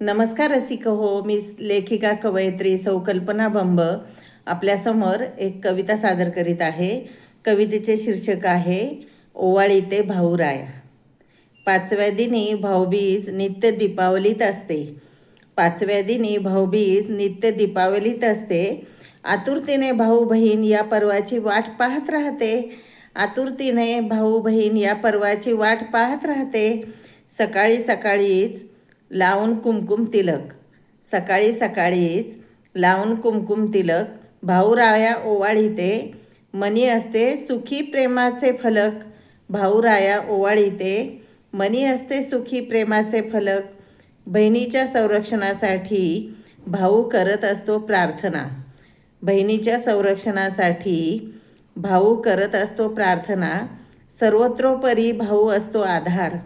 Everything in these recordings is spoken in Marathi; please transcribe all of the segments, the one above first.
नमस्कार रसिक हो मी लेखिका कवयित्री सौ कल्पना बंब आपल्यासमोर एक कविता सादर करीत आहे. कवितेचे शीर्षक आहे ओवाळी ते भाऊराया. पाचव्या दिनी भाऊबीज नित्य दीपावलीत असते. पाचव्या दिनी भाऊबीज नित्य दीपावलीत असते. आतुरतेने भाऊ बहीण या पर्वाची वाट पाहत राहते. आतुरतेने भाऊ बहीण या पर्वाची वाट पाहत राहते. सकाळी सकाळीच लावून कुमकुम तिलक. सकाळी सकाळीच लावून कुमकुम तिलक. भाऊराया ओवाळीते मनी असते सुखी प्रेमाचे फलक. भाऊराया ओवाळीते मनी असते सुखी प्रेमाचे फलक. बहिणीच्या संरक्षणासाठी भाऊ करत असतो प्रार्थना. बहिणीच्या संरक्षणासाठी भाऊ करत असतो प्रार्थना. सर्वत्रोपरी भाऊ असतो आधार.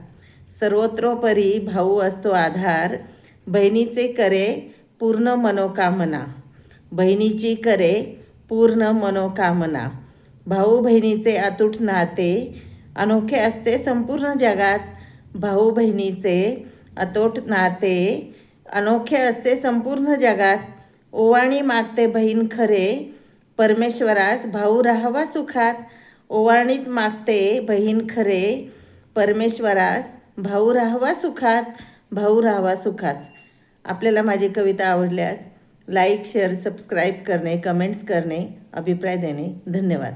सर्वत्रोपरी भाऊ असतो आधार बहिणीचे करे पूर्ण मनोकामना. बहिणीची करे पूर्ण मनोकामना. भाऊ बहिणीचे अतूट नाते अनोखे असते संपूर्ण जगात. भाऊ बहिणीचे अतोट नाते अनोखे असते संपूर्ण जगात. ओवाणी मागते बहीण खरे परमेश्वरास भाऊ राहावा सुखात. ओवाणीत मागते बहीण खरे परमेश्वरास भाऊ राहावा सुखात भाऊ राहावा सुखात. आपल्याला माझी कविता आवडल्यास लाईक शेअर सबस्क्राईब करणे कमेंट्स करणे अभिप्राय देणे. धन्यवाद.